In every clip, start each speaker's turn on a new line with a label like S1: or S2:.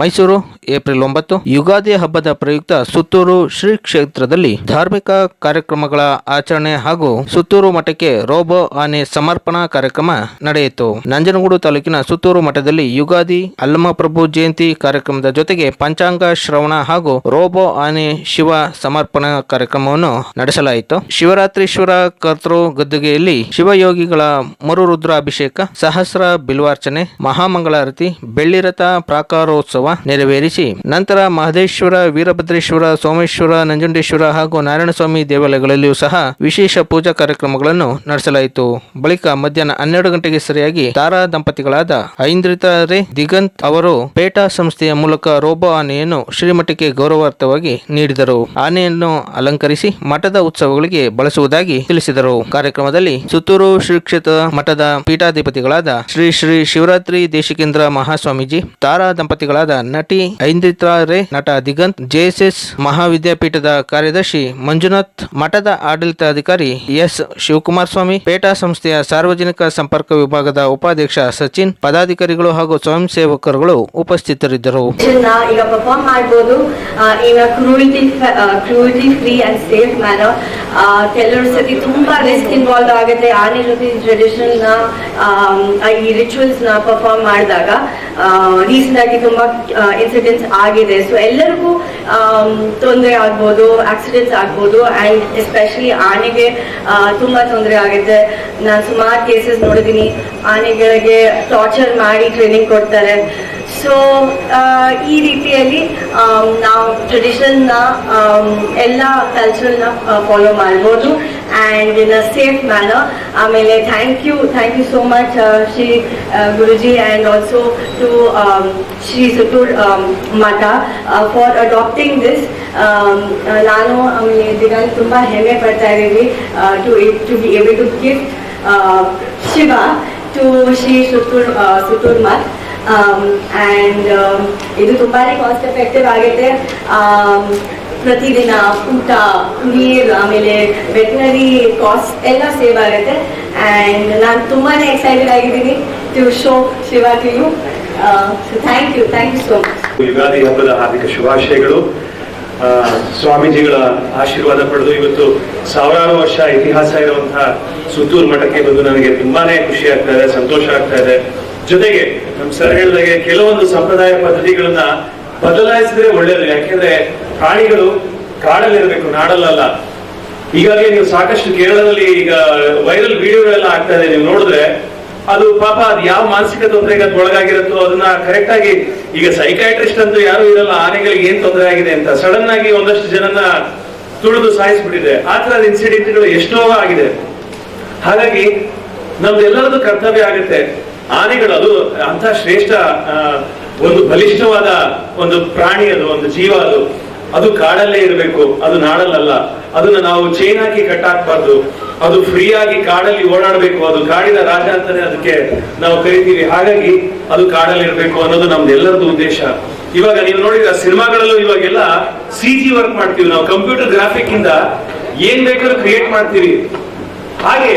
S1: Mysuru, April ಒಂಬತ್ತು, ಯುಗಾದಿ ಹಬ್ಬದ ಪ್ರಯುಕ್ತ ಸುತ್ತೂರು ಶ್ರೀ ಕ್ಷೇತ್ರದಲ್ಲಿ ಧಾರ್ಮಿಕ ಕಾರ್ಯಕ್ರಮಗಳ ಆಚರಣೆ ಹಾಗೂ ಸುತ್ತೂರು ಮಠಕ್ಕೆ ರೋಬೋ ಆನೆ ಸಮರ್ಪಣಾ ಕಾರ್ಯಕ್ರಮ ನಡೆಯಿತು. ನಂಜನಗೂಡು ತಾಲೂಕಿನ ಸುತ್ತೂರು ಮಠದಲ್ಲಿ ಯುಗಾದಿ ಅಲ್ಲಮಪ್ರಭು ಜಯಂತಿ ಕಾರ್ಯಕ್ರಮದ ಜೊತೆಗೆ ಪಂಚಾಂಗ ಶ್ರವಣ ಹಾಗೂ ರೋಬೋ ಆನೆ ಶಿವ ಸಮರ್ಪಣಾ ಕಾರ್ಯಕ್ರಮವನ್ನು ನಡೆಸಲಾಯಿತು. ಶಿವರಾತ್ರೀಶ್ವರ ಕರ್ತೃ ಗದ್ದುಗೆಯಲ್ಲಿ ಶಿವಯೋಗಿಗಳ ಮರುರುದ್ರಾಭಿಷೇಕ, ಸಹಸ್ರ ಬಿಲ್ವಾರ್ಚನೆ, ಮಹಾಮಂಗಳಾರತಿ, ಬೆಳ್ಳಿರಥ ಪ್ರಾಕಾರೋತ್ಸವ ನೆರವೇರಿಸಿ. ನಂತರ ಮಹದೇಶ್ವರ, ವೀರಭದ್ರೇಶ್ವರ, ಸೋಮೇಶ್ವರ, ನಂಜುಂಡೇಶ್ವರ ಹಾಗೂ ನಾರಾಯಣಸ್ವಾಮಿ ದೇವಾಲಯಗಳಲ್ಲಿಯೂ ಸಹ ವಿಶೇಷ ಪೂಜಾ ಕಾರ್ಯಕ್ರಮಗಳನ್ನು ನಡೆಸಲಾಯಿತು. ಬಳಿಕ ಮಧ್ಯಾಹ್ನ ಹನ್ನೆರಡು ಗಂಟೆಗೆ ಸರಿಯಾಗಿ ತಾರಾ ದಂಪತಿಗಳಾದ ಐಂದ್ರಿತಾರೆ ದಿಗಂತ್ ಅವರು ಪೇಟಾ ಸಂಸ್ಥೆಯ ಮೂಲಕ ರೋಬೋ ಆನೆಯನ್ನು ಶ್ರೀಮಠಕ್ಕೆ ಗೌರವಾರ್ಥವಾಗಿ ನೀಡಿದರು. ಆನೆಯನ್ನು ಅಲಂಕರಿಸಿ ಮಠದ ಉತ್ಸವಗಳಿಗೆ ಬಳಸುವುದಾಗಿ ತಿಳಿಸಿದರು. ಕಾರ್ಯಕ್ರಮದಲ್ಲಿ ಸುತ್ತೂರು ಶ್ರೀ ಮಠದ ಪೀಠಾಧಿಪತಿಗಳಾದ ಶ್ರೀ ಶ್ರೀ ಶಿವರಾತ್ರಿ ದೇಶಿಕೇಂದ್ರ ಮಹಾಸ್ವಾಮೀಜಿ, ತಾರಾ ದಂಪತಿಗಳಾದ ನಟಿ ಐಂದ್ರಿತ್ರಾರೆ ನಟ ದಿಗಂತ್, ಜೆಎಸ್ಎಸ್ ಮಹಾವಿದ್ಯಾಪೀಠದ ಕಾರ್ಯದರ್ಶಿ ಮಂಜುನಾಥ್, ಮಠದ ಆಡಳಿತಾಧಿಕಾರಿ ಎಸ್ ಶಿವಕುಮಾರ್ ಸ್ವಾಮಿ ಪೇಟಾ ಸಂಸ್ಥೆಯ ಸಾರ್ವಜನಿಕ ಸಂಪರ್ಕ ವಿಭಾಗದ ಉಪಾಧ್ಯಕ್ಷ ಸಚಿನ್, ಪದಾಧಿಕಾರಿಗಳು ಹಾಗೂ ಸ್ವಯಂ ಸೇವಕರುಗಳು ಉಪಸ್ಥಿತರಿದ್ದರು
S2: ಈಗ perform free and safe manner ಸತಿ ತುಂಬಾ ರಿಸ್ಕ್ ಇನ್ವಾಲ್ವ್ ಆಗುತ್ತೆ. ಆನೆ ಜೊತೆ ಟ್ರೆಡಿಷನ್ನ ಈ ರಿಚುವಲ್ಸ್ನ ಪರ್ಫಾರ್ಮ್ ಮಾಡಿದಾಗ. ರೀಸೆಂಟ್ ಆಗಿ ತುಂಬಾ ಇನ್ಸಿಡೆಂಟ್ಸ್ ಆಗಿದೆ. ಸೊ ಎಲ್ಲರಿಗೂ ತೊಂದರೆ ಆಗ್ಬೋದು ಆಕ್ಸಿಡೆಂಟ್ಸ್ ಆಗ್ಬೋದು ಅಂಡ್ ಎಸ್ಪೆಷಲಿ ಆನೆಗೆ ತುಂಬಾ ತೊಂದರೆ ಆಗಿದೆ ನಾನು ಸುಮಾರು ಕೇಸಸ್ ನೋಡಿದೀನಿ. ಆನೆಗಳಿಗೆ ಟಾರ್ಚರ್ ಮಾಡಿ ಟ್ರೈನಿಂಗ್ ಕೊಡ್ತಾರೆ. ಸೊ ಈ ರೀತಿಯಲ್ಲಿ ನಾವು ಟ್ರೆಡಿಷನ್ನ ಎಲ್ಲ ಕಲ್ಚರ್ನ ಫಾಲೋ ಮಾಡ್ಬೋದು. And in a safe manner ಆಮೇಲೆ thank you thank you so much Shri Guruji and also to Shri Suttur Math for adopting this ನಾನು ಆಮೇಲೆ ದಿಗಂತ್ ತುಂಬ ಹೆಮ್ಮೆ ಪಡ್ತಾ ಇದ್ದೀವಿ to to be able to gift Shiva to Shri Suttur Suttur Math. And ಇದು ತುಂಬಾ cost effective ಆಗಿದೆ. Am, ಪ್ರತಿದಿನ ಊಟ ನೀರು ಆಮೇಲೆ ವೆಟನರಿ ಕಾಸ್ಟ್ ಎಲ್ಲ ಸೇವ್ ಆಗುತ್ತೆ. ಆ್ಯಂಡ್ ನಾನು ತುಂಬಾ ಎಕ್ಸೈಟೆಡ್ ಆಗಿದ್ದೀನಿ to show Shiva to you thank you thank you so much
S3: Ugadi ಹಬ್ಬದ ಹಾರ್ದಿಕ ಶುಭಾಶಯಗಳು. ಸ್ವಾಮೀಜಿಗಳ ಆಶೀರ್ವಾದ ಪಡೆದು ಇವತ್ತು ಸಾವಿರಾರು ವರ್ಷ ಇತಿಹಾಸ ಇರುವಂತಹ ಸುತ್ತೂರು ಮಠಕ್ಕೆ ಬಂದು ನನಗೆ ತುಂಬಾನೇ ಖುಷಿ ಆಗ್ತಾ ಇದೆ ಸಂತೋಷ ಆಗ್ತಾ ಇದೆ. ಜೊತೆಗೆ ನಮ್ ಸರ್ ಹೇಳಿದಾಗೆ ಕೆಲವೊಂದು ಸಂಪ್ರದಾಯ ಪದ್ಧತಿಗಳನ್ನ ಬದಲಾಯಿಸಿದ್ರೆ ಒಳ್ಳೇದು. ಯಾಕೆಂದ್ರೆ ಪ್ರಾಣಿಗಳು ಕಾಡಲ್ಲಿರ್ಬೇಕು, ನಾಡಲ್ಲಲ್ಲ. ಈಗಾಗಲೇ ನೀವು ಸಾಕಷ್ಟು ಕೇರಳದಲ್ಲಿ ಈಗ ವೈರಲ್ ವಿಡಿಯೋಗಳೆಲ್ಲ ಆಗ್ತಾ ಇದೆ. ನೀವು ನೋಡಿದ್ರೆ ಅದು ಪಾಪ ಅದು ಯಾವ ಮಾನಸಿಕ ತೊಂದರೆಗೆ ಒಳಗಾಗಿರುತ್ತೋ ಅದನ್ನ ಕರೆಕ್ಟ್ ಆಗಿ ಈಗ ಸೈಕಾಟ್ರಿಸ್ಟ್ ಅಂತೂ ಯಾರು ಇರಲ್ಲ, ಆನೆಗಳಿಗೆ ಏನ್ ತೊಂದರೆ ಆಗಿದೆ ಅಂತ. ಸಡನ್ ಆಗಿ ಒಂದಷ್ಟು ಜನನ ತುಳಿದು ಸಾಯಿಸ್ಬಿಟ್ಟಿದೆ. ಆ ತರದ ಇನ್ಸಿಡೆಂಟ್ಗಳು ಎಷ್ಟೋ ಆಗಿದೆ. ಹಾಗಾಗಿ ನಮ್ದೆಲ್ಲರದು ಕರ್ತವ್ಯ ಆಗುತ್ತೆ. ಆನೆಗಳು ಅದು ಅಂತ ಶ್ರೇಷ್ಠ ಒಂದು ಬಲಿಷ್ಠವಾದ ಒಂದು ಪ್ರಾಣಿ ಅದು, ಒಂದು ಜೀವ ಅದು. ಅದು ಕಾಡಲ್ಲೇ ಇರಬೇಕು, ಅದು ನಾಡಲ್ಲಲ್ಲ. ಅದನ್ನ ನಾವು ಚೈನ್ ಹಾಕಿ ಕಟ್ಟಾಕ್ಬಾರ್ದು. ಅದು ಫ್ರೀ ಆಗಿ ಕಾಡಲ್ಲಿ ಓಡಾಡಬೇಕು, ಅದು ಕಾಡಿನ ರಾಜ ಅಂತಾನೆ ಅದಕ್ಕೆ ನಾವು ಕರಿತೀವಿ. ಹಾಗಾಗಿ ಅದು ಕಾಡಲ್ಲಿ ಇರಬೇಕು ಅನ್ನೋದು ನಮ್ದು ಎಲ್ಲರದ್ದು ಉದ್ದೇಶ. ಇವಾಗ ನೀವು ನೋಡಿದ್ರೆ ಸಿನಿಮಾಗಳಲ್ಲೂ ಇವಾಗೆಲ್ಲ ಸಿ ಜಿ ವರ್ಕ್ ಮಾಡ್ತೀವಿ. ನಾವು ಕಂಪ್ಯೂಟರ್ ಗ್ರಾಫಿಕ್ ಇಂದ ಏನ್ ಬೇಕಾದ್ರೂ ಕ್ರಿಯೇಟ್ ಮಾಡ್ತೀವಿ. ಹಾಗೆ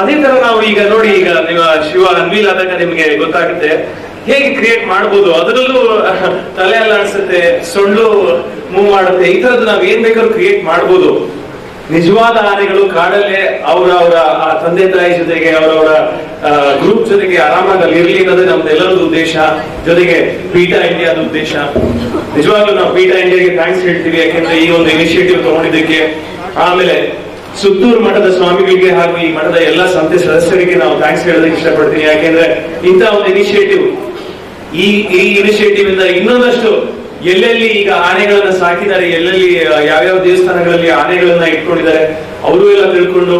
S3: ಅದೇ ತರ ನಾವು ಈಗ ನೋಡಿ, ಈಗ ನಿಮ್ಮ ಶಿವ ಅನ್ವೀಲ್ ಆದಾಗ ನಿಮ್ಗೆ ಗೊತ್ತಾಗುತ್ತೆ ಹೇಗೆ ಕ್ರಿಯೇಟ್ ಮಾಡ್ಬೋದು. ಅದರಲ್ಲೂ ತಲೆ ಅಲ್ಲಾಡ್ಸುತ್ತೆ ಸೊಳ್ಳು ಮೂವ್ ಮಾಡುತ್ತೆ. ಈ ತರದ್ದು ನಾವ್ ಏನ್ ಬೇಕಾದ್ರೂ ಕ್ರಿಯೇಟ್ ಮಾಡ್ಬೋದು. ನಿಜವಾದ ಆನೆಗಳು ಕಾಡಲ್ಲೇ ಅವ್ರ ಅವರ ತಂದೆ ತಾಯಿ ಜೊತೆಗೆ ಅವರವರ ಗ್ರೂಪ್ ಜೊತೆಗೆ ಆರಾಮಾಗಿ ಅಲ್ಲಿ ಇರ್ಲಿ ಅನ್ನೋದೇ ನಮ್ದೆಲ್ಲರದ್ದು ಉದ್ದೇಶ. ಜೊತೆಗೆ ಪೀಟಾ ಇಂಡಿಯಾದ ಉದ್ದೇಶ. ನಿಜವಾಗ್ಲೂ ನಾವು ಪೀಟಾ ಇಂಡಿಯಾಗೆ ಥ್ಯಾಂಕ್ಸ್ ಹೇಳ್ತೀವಿ. ಯಾಕೆಂದ್ರೆ ಈ ಒಂದು ಇನಿಷಿಯೇಟಿವ್ ತಗೊಂಡಿದ್ದಕ್ಕೆ ಆಮೇಲೆ ಸುತ್ತೂರು ಮಠದ ಸ್ವಾಮಿಗಳಿಗೆ ಹಾಗೂ ಈ ಮಠದ ಎಲ್ಲ ಸಂತೆ ಸದಸ್ಯರಿಗೆ ನಾವು ಥ್ಯಾಂಕ್ಸ್ ಹೇಳೋದಕ್ಕೆ ಇಷ್ಟಪಡ್ತೀನಿ. ಯಾಕೆಂದ್ರೆ ಇಂಥ ಒಂದು ಇನಿಷಿಯೇಟಿವ್ ಈ ಈ ಇನಿಷಿಯೇಟಿವ್ ಇಂದ ಇನ್ನೊಂದಷ್ಟು ಎಲ್ಲೆಲ್ಲಿ ಈಗ ಆನೆಗಳನ್ನ ಸಾಕಿದ್ದಾರೆ, ಎಲ್ಲೆಲ್ಲಿ ಯಾವ್ಯಾವ ದೇವಸ್ಥಾನಗಳಲ್ಲಿ ಆನೆಗಳನ್ನ ಇಟ್ಕೊಂಡಿದ್ದಾರೆ, ಅವರು ಎಲ್ಲ ತಿಳ್ಕೊಂಡು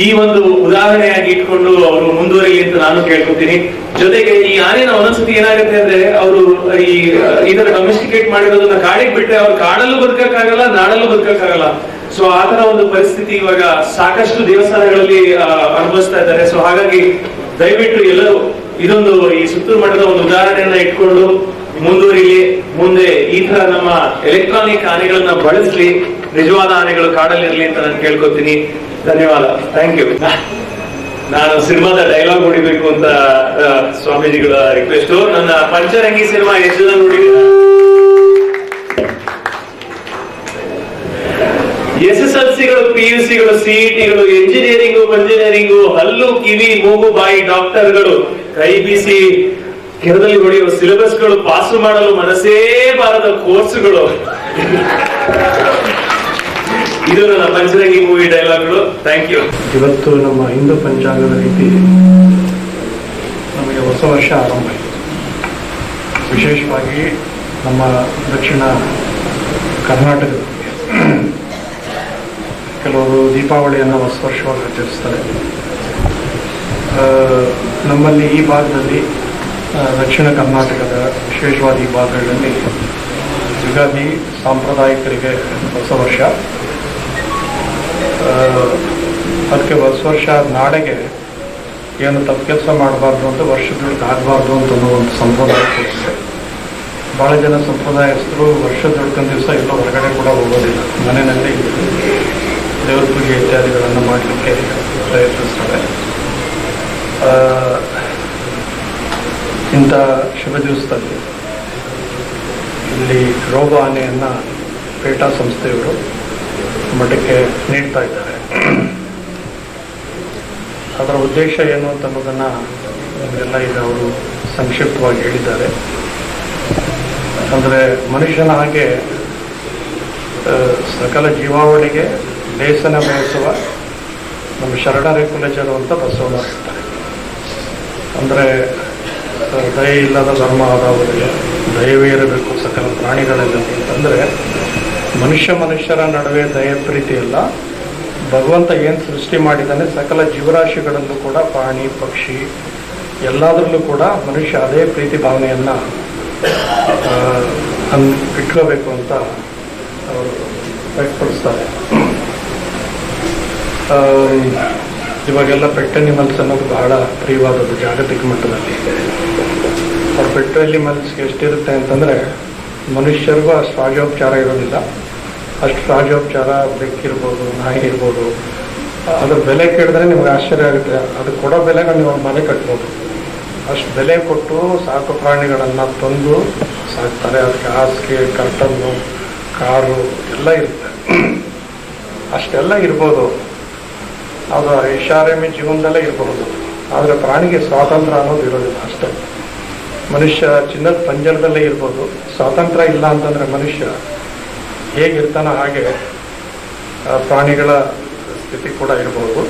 S3: ಈ ಒಂದು ಉದಾಹರಣೆಯಾಗಿ ಇಟ್ಕೊಂಡು ಅವರು ಮುಂದುವರಿಲಿ ಅಂತ ನಾನು ಕೇಳ್ಕೊತೀನಿ. ಜೊತೆಗೆ ಈ ಆನೆನ ಒಂದೊಂದ್ಸತಿ ಏನಾಗುತ್ತೆ ಅಂದ್ರೆ ಅವರು ಈ ಇದರ ಡೊಮೆಸ್ಟಿಕೇಟ್ ಮಾಡಿರೋದನ್ನ ಕಾಡಿಗೆ ಬಿಟ್ಟರೆ ಅವ್ರು ಕಾಡಲ್ಲೂ ಬದುಕಕ್ಕಾಗಲ್ಲ, ನಾಡಲ್ಲೂ ಬದುಕಕ್ಕಾಗಲ್ಲ. ಸೊ ಆತರ ತರ ಒಂದು ಪರಿಸ್ಥಿತಿ ಇವಾಗ ಸಾಕಷ್ಟು ದೇವಸ್ಥಾನಗಳಲ್ಲಿ ಅನುಭವಿಸ್ತಾ ಇದ್ದಾರೆ. ಸೊ ಹಾಗಾಗಿ ದಯವಿಟ್ಟು ಎಲ್ಲರೂ ಇದೊಂದು ಈ ಸುತ್ತೂರು ಮಠದ ಒಂದು ಉದಾಹರಣೆಯನ್ನ ಇಟ್ಕೊಂಡು ಮುಂದುವರಿಲಿ, ಮುಂದೆ ಈ ತರ ನಮ್ಮ ಎಲೆಕ್ಟ್ರಾನಿಕ್ ಆನೆಗಳನ್ನ ಬಳಸಲಿ. ನಿಜವಾದ ಆನೆಗಳು ಕಾಡಲ್ಲಿರಲಿ ಅಂತ ನಾನು ಕೇಳ್ಕೊತೀನಿ. ಧನ್ಯವಾದ. ಥ್ಯಾಂಕ್ ಯು ನಾನು ಸಿನಿಮಾದ ಡೈಲಾಗ್ ಹೊಡಿಬೇಕು ಅಂತ ಸ್ವಾಮೀಜಿಗಳ ರಿಕ್ವೆಸ್ಟ್ ನನ್ನ ಪಂಚರಂಗಿ ಸಿನಿಮಾ ಎಷ್ಟು ಜನ ನೋಡಿದ್ದೀರಾ ಎಸ್ ಎಸ್ ಎಲ್ ಸಿಗಳು, ಪಿ ಯು ಸಿಗಳು ಸಿಇಟಿಗಳು ಎಂಜಿನಿಯರಿಂಗು ಇಂಜಿನಿಯರಿಂಗು ಹಲ್ಲು, ಕಿವಿ, ಮೂಗು, ಬಾಯಿ ಡಾಕ್ಟರ್ಗಳು ಕೈ ಬಿಸಿ ಕೆರದಲ್ಲಿ ಹೊಡೆಯುವ ಸಿಲೆಬಸ್ಗಳು ಪಾಸು ಮಾಡಲು ಮನಸ್ಸೇ ಬಾರದ ಕೋರ್ಸ್ಗಳು ಇದು ನನ್ನ ಪಂಚರಂಗಿ ಮೂವಿ ಡೈಲಾಗ್ಗಳು ಥ್ಯಾಂಕ್ ಯು
S4: ಇವತ್ತು ನಮ್ಮ ಹಿಂದೂ ಪಂಚಾಂಗದ ರೀತಿ ನಮಗೆ ಹೊಸ ವರ್ಷ ಆರಂಭ ವಿಶೇಷವಾಗಿ ನಮ್ಮ ದಕ್ಷಿಣ ಕರ್ನಾಟಕದ ಕೆಲವರು ದೀಪಾವಳಿಯನ್ನು ಹೊಸ ವರ್ಷವಾಗಿ ಆಚರಿಸ್ತಾರೆ ನಮ್ಮಲ್ಲಿ ಈ ಭಾಗದಲ್ಲಿ ದಕ್ಷಿಣ ಕರ್ನಾಟಕದ ವಿಶೇಷವಾದ ಈ ಭಾಗಗಳಲ್ಲಿ ಯುಗಾದಿ ಸಾಂಪ್ರದಾಯಿಕರಿಗೆ ಹೊಸ ವರ್ಷ. ಅದಕ್ಕೆ ಹೊಸ ವರ್ಷ ನಾಳೆಗೆ ಏನು ತಪ್ಪು ಕೆಲಸ ಮಾಡಬಾರ್ದು ಅಂತ ವರ್ಷದೊಳಗೆ ಆಗಬಾರ್ದು ಅಂತ ಅನ್ನೋ ಒಂದು ಸಂಪ್ರದಾಯ ಕೊಡಿಸಿದೆ ಭಾಳ ಜನ ಸಂಪ್ರದಾಯಸ್ಥರು ವರ್ಷದೊಳಕೊಂದು ದಿವಸ ಎಲ್ಲೋ ಹೊರಗಡೆ ಕೂಡ ಹೋಗೋದಿಲ್ಲ. ಮನೆಯಲ್ಲಿ ದೇವ್ರ ಪೂಜೆ ಇತ್ಯಾದಿಗಳನ್ನು ಮಾಡಲಿಕ್ಕೆ ಪ್ರಯತ್ನಿಸ್ತಾರೆ. ಇಂಥ ಶುಭ ದಿವಸದಲ್ಲಿ ಇಲ್ಲಿ ರೋಗ ಆನೆಯನ್ನು ಪೇಟಾ ಸಂಸ್ಥೆಯವರು ಮಠಕ್ಕೆ ನೀಡ್ತಾ ಇದ್ದಾರೆ. ಅದರ ಉದ್ದೇಶ ಏನು ಅಂತ ಅನ್ನೋದನ್ನು ನಿಮಗೆಲ್ಲ ಈಗ ಅವರು ಸಂಕ್ಷಿಪ್ತವಾಗಿ ಹೇಳಿದ್ದಾರೆ. ಅಂದರೆ ಮನುಷ್ಯನ ಹಾಗೆ ಸಕಲ ಜೀವಾವಳಿಗೆ ಬೇಸನ ಬಯಸುವ ನಮ್ಮ ಶರಣರೇ ಕುಲಜರು ಅಂತ ಬಸವಣ್ಣ ಅಂದರೆ ದಯ ಇಲ್ಲದ ಧರ್ಮ ಆದಾವರಿಗೆ ದಯವೇ ಇರಬೇಕು, ಸಕಲ ಪ್ರಾಣಿಗಳಲ್ಲಿ ಅಂತಂದರೆ ಮನುಷ್ಯ ಮನುಷ್ಯರ ನಡುವೆ ದಯ ಪ್ರೀತಿ ಇಲ್ಲ. ಭಗವಂತ ಏನು ಸೃಷ್ಟಿ ಮಾಡಿದ್ದಾನೆ ಸಕಲ ಜೀವರಾಶಿಗಳಲ್ಲೂ ಕೂಡ ಪ್ರಾಣಿ ಪಕ್ಷಿ ಎಲ್ಲದರಲ್ಲೂ ಕೂಡ ಮನುಷ್ಯ ಅದೇ ಪ್ರೀತಿ ಭಾವನೆಯನ್ನು ಇಟ್ಕೋಬೇಕು ಅಂತ ಅವರು ವ್ಯಕ್ತಪಡಿಸ್ತಾರೆ. ಆ, ಇವಾಗೆಲ್ಲ ಪೆಟ್ ಅನಿಮಲ್ಸ್ ಅನ್ನೋದು ಬಹಳ ಪ್ರಿಯವಾದದ್ದು ಜಾಗತಿಕ ಮಟ್ಟದಲ್ಲಿ. ಅವ್ರ ಪೆಟ್ ಅನಿಮಲ್ಸ್ಗೆ ಎಷ್ಟಿರುತ್ತೆ ಅಂತಂದರೆ ಮನುಷ್ಯರಿಗೂ ಅಷ್ಟು ಸ್ವಾಜೋಪಚಾರ ಇರೋದಿಲ್ಲ. ಅಷ್ಟು ರಾಜೋಪಚಾರ ಬೆಕ್ಕಿರ್ಬೋದು ನಾಯಿ ಇರ್ಬೋದು ಅದ್ರ ಬೆಲೆ ಕೇಳಿದ್ರೆ ನಿಮ್ಗೆ ಆಶ್ಚರ್ಯ ಆಗುತ್ತೆ. ಅದು ಕೊಡೋ ಬೆಲೆಗಳು ನೀವು ಮನೆ ಕಟ್ಬೋದು. ಅಷ್ಟು ಬೆಲೆ ಕೊಟ್ಟು ಸಾಕು ಪ್ರಾಣಿಗಳನ್ನು ತಂದು ಸಾಕ್ತಾರೆ. ಅದಕ್ಕೆ ಹಾಸಿಗೆ, ಕರ್ಟನ್ನು, ಕಾರು ಎಲ್ಲ ಇರುತ್ತೆ. ಅಷ್ಟೆಲ್ಲ ಇರ್ಬೋದು. ಅದು ಐಷಾರಾಮಿ ಜೀವನದಲ್ಲೇ ಇರಬಹುದು ಆದರೆ ಪ್ರಾಣಿಗೆ ಸ್ವಾತಂತ್ರ್ಯ ಅನ್ನೋದು ಇರೋದಿಲ್ಲ ಅಷ್ಟೇ. ಮನುಷ್ಯ ಚಿನ್ನದ ಪಂಜರದಲ್ಲೇ ಇರ್ಬೋದು. ಸ್ವಾತಂತ್ರ್ಯ ಇಲ್ಲ ಅಂತಂದರೆ ಮನುಷ್ಯ ಹೇಗಿರ್ತಾನೋ ಹಾಗೆ ಪ್ರಾಣಿಗಳ ಸ್ಥಿತಿ ಕೂಡ ಇರಬಹುದು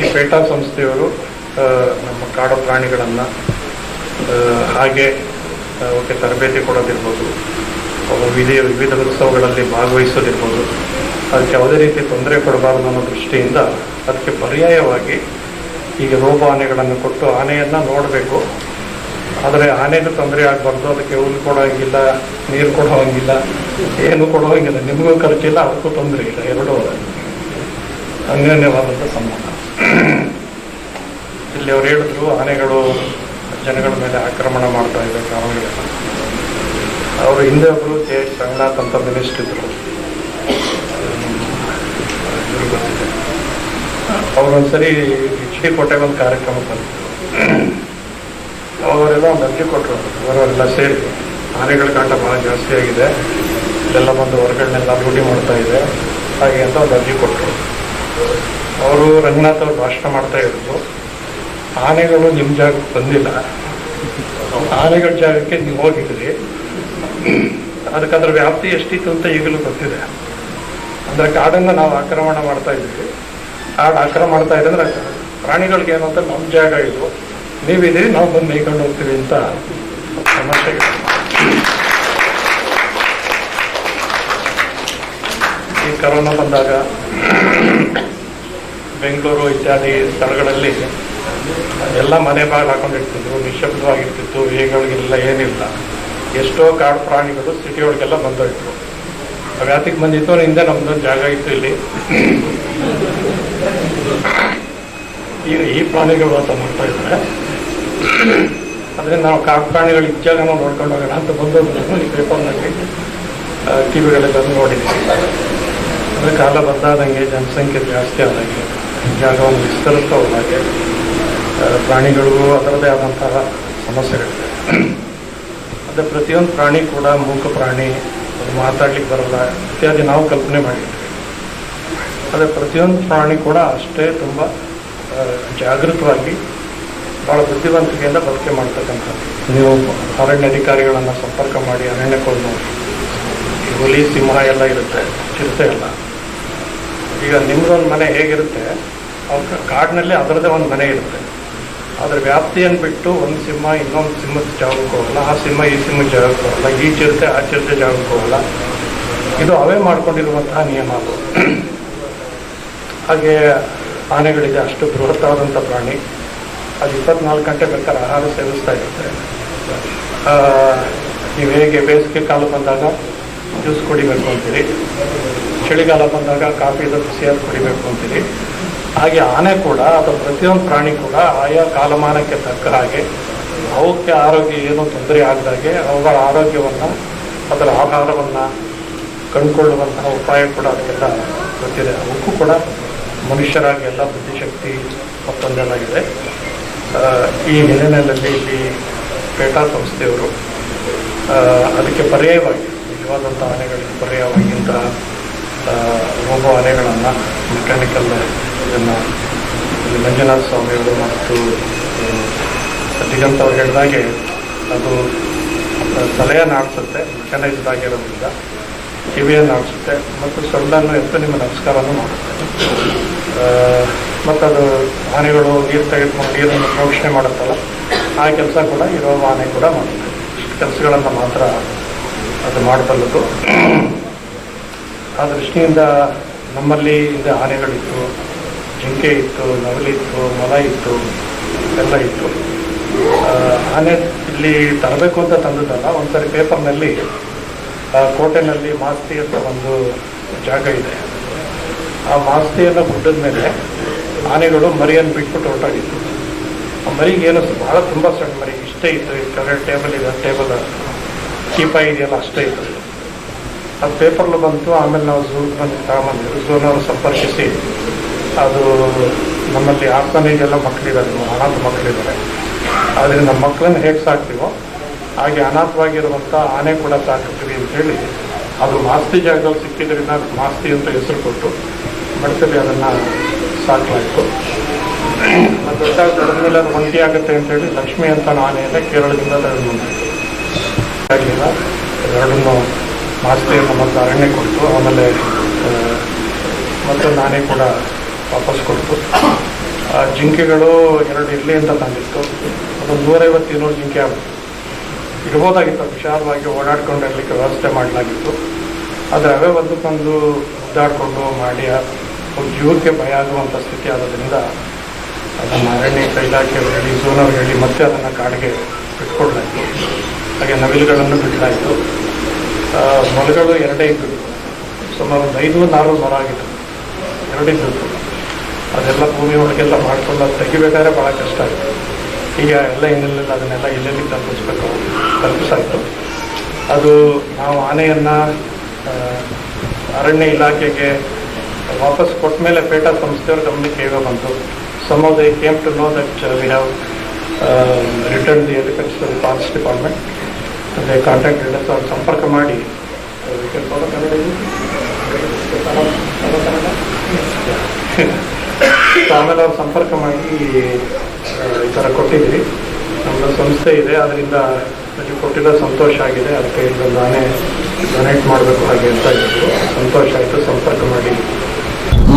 S4: ಈ ಪೇಟಾ ಸಂಸ್ಥೆಯವರು ನಮ್ಮ ಕಾಡು ಪ್ರಾಣಿಗಳನ್ನು ಹಾಗೆ ಅವಕ್ಕೆ ತರಬೇತಿ ಕೊಡೋದಿರ್ಬೋದು. ಅವು ವಿಧಿ, ವಿವಿಧ ಉತ್ಸವಗಳಲ್ಲಿ ಭಾಗವಹಿಸೋದಿರ್ಬೋದು. ಅದಕ್ಕೆ ಯಾವುದೇ ರೀತಿ ತೊಂದರೆ ಕೊಡಬಾರದು ಅನ್ನೋ ದೃಷ್ಟಿಯಿಂದ ಅದಕ್ಕೆ ಪರ್ಯಾಯವಾಗಿ ಈಗ ರೋಬ ಆನೆಗಳನ್ನು ಕೊಟ್ಟು ಆನೆಯನ್ನು ನೋಡಬೇಕು. ಆದರೆ ಆನೆಗೂ ತೊಂದರೆ ಆಗಬಾರ್ದು, ಅದಕ್ಕೆ ಹುಲ್ಲು ಕೊಡೋ ಹಂಗಿಲ್ಲ ನೀರು ಕೊಡೋ ಹಂಗಿಲ್ಲ ಏನು ಕೊಡೋ ಹಂಗಿಲ್ಲ ನಿಮಗೂ ಖರ್ಚಿಲ್ಲ ಅದಕ್ಕೂ ತೊಂದರೆ ಇಲ್ಲ, ಎರಡೂ ಅನ್ಯೋನ್ಯವಾದಂಥ ಸಂಬಂಧ. ಇಲ್ಲಿ ಅವ್ರು ಹೇಳಿದ್ರು, ಆನೆಗಳು ಜನಗಳ ಮೇಲೆ ಆಕ್ರಮಣ ಮಾಡ್ತಾ ಇದೆ ಕಾರಣ ಅವರು ಹಿಂದೆ ಒಬ್ಬರು ಎಚ್ ರಂಗನಾಥ್ ಅಂತ ಮಿನಿಸ್ಟರ್ ಇದ್ರು ಅವ್ರೊಂದ್ಸರಿ ಎಚ್ ಒಂದು ಕಾರ್ಯಕ್ರಮ ಬಂದಿದ್ರು ಅವರೆಲ್ಲ ಒಂದು ಕೊಟ್ಟರು ಅವರೆಲ್ಲ ಸೇರಿ. ಆನೆಗಳ ಕಾಟ ಭಾಳ ಜಾಸ್ತಿ ಆಗಿದೆ. ಇಲ್ಲೆಲ್ಲ ಬಂದು ಹೊರಗಡೆನೆಲ್ಲ ಲೂಟಿ ಮಾಡ್ತಾ ಇದೆ. ಹಾಗೆ ಅಂತ ಒಂದು ಅರ್ಜಿ ಕೊಟ್ಟರು ಅವರು ರಂಗನಾಥ್ ಅವರು ಭಾಷಣ ಮಾಡ್ತಾ ಇದ್ರು ಆನೆಗಳು ನಿಮ್ಮ ಜಾಗಕ್ಕೆ ಬಂದಿಲ್ಲ. ಆನೆಗಳ ಜಾಗಕ್ಕೆ ನೀವು ಹೋಗಿದ್ರಿ. ಅದಕ್ಕೆ ಅದರ ವ್ಯಾಪ್ತಿ ಎಷ್ಟಿತ್ತು ಅಂತ ಈಗಲೂ ಗೊತ್ತಿದೆ. ಅಂದರೆ ಕಾಡನ್ನು ನಾವು ಆಕ್ರಮಣ ಮಾಡ್ತಾ ಇದ್ವಿ. ಕಾಡು ಆಕ್ರಮಣ ಮಾಡ್ತಾ ಇದೆ ಅಂದ್ರೆ ಪ್ರಾಣಿಗಳಿಗೆ ಏನು ಅಂತ ನಮ್ಮ ಜಾಗ ಇದು. ನೀವಿದ್ದೀರಿ ನಾವು ಬಂದು ಮೇಯ್ಕೊಂಡು ಹೋಗ್ತೀವಿ ಅಂತ ಸಮಸ್ಯೆ. ಈ ಕರೋನಾ ಬಂದಾಗ ಬೆಂಗಳೂರು ಇತ್ಯಾದಿ ಸ್ಥಳಗಳಲ್ಲಿ ಎಲ್ಲ ಮನೆ ಬಾಗಿಲು ಹಾಕೊಂಡಿರ್ತಿದ್ರು ನಿಶಬ್ದವಾಗಿರ್ತಿತ್ತು ಏಗಳಿಗೆಲ್ಲ ಏನಿಲ್ಲ. ಎಷ್ಟೋ ಕಾಡು ಪ್ರಾಣಿಗಳು ಸಿಟಿ ಒಳಗೆಲ್ಲ ಬಂದೋಯ್ತು. ವ್ಯಾತಿಗೆ ಬಂದಿತ್ತು, ಹಿಂದೆ ನಮ್ದೊಂದು ಜಾಗ ಇತ್ತು ಇಲ್ಲಿ. ಈ ಪ್ರಾಣಿಗಳು ಅಂತ ಮಾಡ್ತಾ ಇದ್ದಾರೆ. ಅದರಿಂದ ನಾವು ಪ್ರಾಣಿಗಳು ಇಚ್ಚಾಗ ನಾವು ನೋಡ್ಕೊಂಡು ಹೋಗೋಣ ಅಂತ ಬಂದು ಈ ಪೇಪರ್ನಲ್ಲಿ ಟಿ ವಿಗಳೆಲ್ಲ ನೋಡಿದ್ದೀವಿ. ಅಂದರೆ ಕಾಲ ಬದಲಾದಂಗೆ ಜನಸಂಖ್ಯೆ ಜಾಸ್ತಿ ಆದಂಗೆ, ಜಾಗವನ್ನು ವಿಸ್ತರಿಸ್ತಾ ಹೋದಾಗೆ ಪ್ರಾಣಿಗಳಿಗೂ ಅದರದೇ ಆದಂತಹ ಸಮಸ್ಯೆಗಳಿದೆ. ಅದೇ ಪ್ರತಿಯೊಂದು ಪ್ರಾಣಿ ಕೂಡ ಮೂಕ ಪ್ರಾಣಿ, ಅದು ಮಾತಾಡ್ಲಿಕ್ಕೆ ಬರಲ್ಲ, ಇತ್ಯಾದಿ ನಾವು ಕಲ್ಪನೆ ಮಾಡಿದ್ವಿ ಅದೇ ಪ್ರತಿಯೊಂದು ಪ್ರಾಣಿ ಕೂಡ ಅಷ್ಟೇ ತುಂಬ ಜಾಗೃತವಾಗಿ ಭಾಳ ಬುದ್ಧಿವಂತಿಕೆಯಿಂದ ಬಳಕೆ ಮಾಡ್ತಕ್ಕಂಥದ್ದು. ನೀವು ಅರಣ್ಯ ಅಧಿಕಾರಿಗಳನ್ನು ಸಂಪರ್ಕ ಮಾಡಿ ಅರಣ್ಯ ನೋಡಿ ಈ ಹುಲಿ, ಸಿಂಹ ಎಲ್ಲ ಇರುತ್ತೆ, ಚಿರತೆ ಎಲ್ಲ. ಈಗ ನಿಮ್ದೊಂದು ಮನೆ ಹೇಗಿರುತ್ತೆ? ಅವ್ರ ಕಾಡಿನಲ್ಲಿ ಅದರದೇ ಒಂದು ಮನೆ ಇರುತ್ತೆ. ಅದ್ರ ವ್ಯಾಪ್ತಿಯನ್ನು ಬಿಟ್ಟು ಒಂದು ಸಿಂಹ, ಇನ್ನೊಂದು ಸಿಂಹದ ಜಾಗಕ್ಕೆ ಹೋಗಲ್ಲ. ಆ ಸಿಂಹ ಈ ಸಿಂಹದ ಜಾಗಕ್ಕೆ ಹೋಗಲ್ಲ. ಈ ಚಿರತೆ, ಆ ಚಿರತೆ ಜಾಗಕ್ಕೆ ಹೋಗಲ್ಲ. ಇದು ಅವೇ ಮಾಡ್ಕೊಂಡಿರುವಂತಹ ನಿಯಮ ಅದು. ಹಾಗೆ ಆನೆಗಳಿದೆ. ಅಷ್ಟು ಬೃಹತ್ತಾದಂಥ ಪ್ರಾಣಿ. ಅದು ಇಪ್ಪತ್ನಾಲ್ಕು ಗಂಟೆ ಬೇಕಾದ್ರೆ ಆಹಾರ ಸೇವಿಸ್ತಾ ಇರುತ್ತೆ. ನೀವು ಹೇಗೆ ಬೇಸಿಗೆ ಕಾಲ ಬಂದಾಗ ಜ್ಯೂಸ್ ಕುಡಿಬೇಕು ಅಂತೀರಿ, ಚಳಿಗಾಲ ಬಂದಾಗ ಕಾಫಿ ಬಿಸಿಯಾದ ಕುಡಿಬೇಕು ಅಂತೀರಿ, ಹಾಗೆ ಆನೆ ಕೂಡ ಅಥವಾ ಪ್ರತಿಯೊಂದು ಪ್ರಾಣಿ ಕೂಡ ಆಯಾ ಕಾಲಮಾನಕ್ಕೆ ತಕ್ಕ ಹಾಗೆ ಅವಕ್ಕೆ ಆರೋಗ್ಯ ಏನೂ ತೊಂದರೆ ಆಗದಾಗೆ ಅವುಗಳ ಆರೋಗ್ಯವನ್ನು, ಅದರ ಆಹಾರವನ್ನು ಕಂಡುಕೊಳ್ಳುವಂತಹ ಉಪಾಯ ಕೂಡ ಅದಕ್ಕೆಲ್ಲ ಗೊತ್ತಿದೆ. ಅವಕ್ಕೂ ಕೂಡ ಮನುಷ್ಯರಾಗಿ ಎಲ್ಲ ಬುದ್ಧಿಶಕ್ತಿ ಮತ್ತೊಂದೆಲ್ಲ ಇದೆ ಈ ಹಿನ್ನೆಲೆಯಲ್ಲಿ ಇಲ್ಲಿ ಪೇಟಾ ಸಂಸ್ಥೆಯವರು ಅದಕ್ಕೆ ಪರ್ಯಾಯವಾಗಿ ನಿಜವಾದಂಥ ಆನೆಗಳಿಗೆ ಪರ್ಯಾಯವಾಗಿ ಇಂತಹ ರೋಬೋ ಆನೆಗಳನ್ನು ಮೆಕ್ಯಾನಿಕಲ್ ಇದನ್ನು ಮಂಜುನಾಥ ಸ್ವಾಮಿಗಳು ಮತ್ತು ದಿಗಂತ್ ಹೇಳಿದಾಗೆ ಅದು ತಲೆಯನ್ನು ಆಡಿಸುತ್ತೆ ಮೆಕ್ಯಾನೈಸ್ಡ್ ಆಗಿರೋದ್ರಿಂದ ಕಿವಿಯನ್ನು ಆಡಿಸುತ್ತೆ ಮತ್ತು ಸೊಳ್ಳನ್ನು ಎತ್ತು ನಿಮ್ಮ ನಮಸ್ಕಾರವನ್ನು ಮಾಡುತ್ತೆ. ಆ, ಮತ್ತು ಅದು ಆನೆಗಳು ನೀರು ತೆಗೆದುಕೊಂಡು ನೀರನ್ನು ಪ್ರೋಕ್ಷಣೆ ಮಾಡುತ್ತಲ್ಲ ಆ ಕೆಲಸ ಕೂಡ ಇರೋ ಆನೆ ಕೂಡ ಮಾಡುತ್ತೆ. ಕೆಲಸಗಳನ್ನು ಮಾತ್ರ ಅದು ಮಾಡಬಲ್ಲದು. ಆ ದೃಷ್ಟಿಯಿಂದ ನಮ್ಮಲ್ಲಿ ಹಿಂದೆ ಆನೆಗಳಿತ್ತು ಜಿಂಕೆ ಇತ್ತು ನವಿಲಿತ್ತು ಮೊಲ ಇತ್ತು ಎಲ್ಲ ಇತ್ತು. ಆನೆ ಇಲ್ಲಿ ತರಬೇಕು ಅಂತ ತಂದದ್ದಲ್ಲ ಒಂದ್ಸರಿ ಪೇಪರ್ನಲ್ಲಿ ಕೋಟೆನಲ್ಲಿ ಮಾಸ್ತಿ ಅಂತ ಒಂದು ಜಾಗ ಇದೆ. ಆ ಮಾಸ್ತಿಯನ್ನು ಗುಡ್ಡದ ಮೇಲೆ ಆನೆಗಳು ಮರಿಯನ್ನು ಬಿಟ್ಬಿಟ್ಟು ಹೊರಟಾಗಿತ್ತು. ಆ ಮರಿಗೆ ಏನು ಬಹಳ ತುಂಬ ಸಣ್ಣ ಮರಿ, ಇಷ್ಟೇ ಇತ್ತು. ಈ ಕೆಳಗಡೆ ಟೇಬಲ್ ಇದೆ ಟೇಬಲ್ ಚೀಪ ಇದೆಯಲ್ಲ, ಅಷ್ಟೇ ಇತ್ತು. ಅದು ಪೇಪರ್ಲು ಬಂತು, ಆಮೇಲೆ ನಾವು ಝೂ ಬಂದು ತಗೊಂಬಂದಿದ್ರು ಝೂನವ್ರು ಸಂಪರ್ಕಿಸಿ, ಅದು ನಮ್ಮಲ್ಲಿ ಆತ್ಮನಿಗೆಲ್ಲ ಮಕ್ಕಳಿದ್ದಾರೆ ಅನಾಥ ಮಕ್ಕಳಿದ್ದಾರೆ. ಆದರೆ ನಮ್ಮ ಮಕ್ಕಳನ್ನು ಹೇಗೆ ಸಾಕ್ತೀವೋ, ಹಾಗೆ ಅನಾಥವಾಗಿರುವಂಥ ಆನೆ ಕೂಡ ಸಾಕ್ತೀವಿ ಅಂತೇಳಿ ಅದು ಮಾಸ್ತಿ ಜಾಗದಲ್ಲಿ ಸಿಕ್ಕಿದ್ರಿಂದ ಮಾಸ್ತಿ ಅಂತ ಹೆಸರು ಕೊಟ್ಟು ಮಡಸಲ್ಲಿ ಅದನ್ನು ಸಾಕಲಾಯಿತು ಮತ್ತು ದೊಡ್ಡ ಮೇಲೆ ಅದು ಒಂಟಿ ಆಗುತ್ತೆ ಅಂತೇಳಿ ಲಕ್ಷ್ಮಿ ಅಂತ ನಾನೇ ಕೇರಳದಿಂದ ತಗೊಂಡು ಆಗಲಿಲ್ಲ ಎರಡನ್ನು ಮಾಸ್ತಿಯನ್ನು ಮತ್ತು ಅರಣ್ಯ ಕೊಡ್ತು ಆಮೇಲೆ ಮತ್ತು ನಾನೇ ಕೂಡ ವಾಪಸ್ ಕೊಡ್ತು ಆ, ಜಿಂಕೆಗಳು ಎರಡು ಇರಲಿ ಅಂತ ತಂದಿತ್ತು. ಅದೊಂದು ನೂರೈವತ್ತು ಇನ್ನೂರು ಜಿಂಕೆ ಇರ್ಬೋದಾಗಿತ್ತು. ವಿಶಾಲವಾಗಿ ಓಡಾಡ್ಕೊಂಡು ಇರಲಿಕ್ಕೆ ವ್ಯವಸ್ಥೆ ಮಾಡಲಾಗಿತ್ತು. ಆದರೆ ಅವೇ ಒಂದಕ್ಕೊಂದು ಮುದ್ದಾಡಿಕೊಂಡು ಮಾಡಿ ಜೀವಕ್ಕೆ ಭಯ ಆಗುವಂಥ ಸ್ಥಿತಿ ಆದ್ದರಿಂದ ಅದನ್ನು ಅರಣ್ಯ ಇಲಾಖೆಯವರು ಹೇಳಿ ಝೋನವ್ರು ಹೇಳಿ ಮತ್ತೆ ಅದನ್ನು ಕಾಡಿಗೆ ಬಿಟ್ಕೊಡ್ಲಾಯಿತು. ಹಾಗೆ ನವಿಲುಗಳನ್ನು ಬಿಡಲಾಯಿತು ಮೊಲಗಳು ಎರಡೇ ಇದ್ದವು ಸುಮಾರು ಒಂದು ಐದು ನಾರು ಮರ ಆಗಿತ್ತು. ಎರಡಿದ್ದು ಅದೆಲ್ಲ ಭೂಮಿ ಒಳಗೆಲ್ಲ ಮಾಡ್ಕೊಂಡು ಅದು ತೆಗಿಬೇಕಾದ್ರೆ ಭಾಳ ಕಷ್ಟ ಆಯಿತು. ಈಗ ಎಲ್ಲ ಏನಿಲ್ಲ ಅದನ್ನೆಲ್ಲ ಎಲ್ಲೆಲ್ಲಿ ತಲುಪಿಸ್ಬೇಕು, ತಲುಪಿಸಾಯಿತು. ಅದು ನಾವು ಆನೆಯನ್ನು ಅರಣ್ಯ ಇಲಾಖೆಗೆ ವಾಪಸ್ ಕೊಟ್ಟ ಮೇಲೆ ಪೇಟಾ ಸಂಸ್ಥೆಯವ್ರ ಗಮನಕ್ಕೆ ಹೇಗೋ ಬಂತು. Some of they came to know that we have return the education forest department ಅದೇ ಕಾಂಟ್ಯಾಕ್ಟ್ ಡೀಟೇಲ್ಸ್ ಅವ್ರು ಸಂಪರ್ಕ ಮಾಡಿ. Uh, ಆಮೇಲೆ ಅವ್ರು ಸಂಪರ್ಕ ಮಾಡಿ ಈ ಥರ ಕೊಟ್ಟಿದ್ವಿ ನಮ್ಮ ಸಂಸ್ಥೆ ಇದೆ ಅದರಿಂದ ನನಗೆ ಕೊಟ್ಟಿರೋ ಸಂತೋಷ ಆಗಿದೆ. ಅದಕ್ಕೆ ಇಲ್ಲ ನಾನೇ ಡೊನೇಟ್ ಮಾಡಬೇಕು ಹಾಗೆ ಅಂತ ಇದ್ರು ಸಂತೋಷ ಆಯಿತು ಸಂಪರ್ಕ ಮಾಡಿ.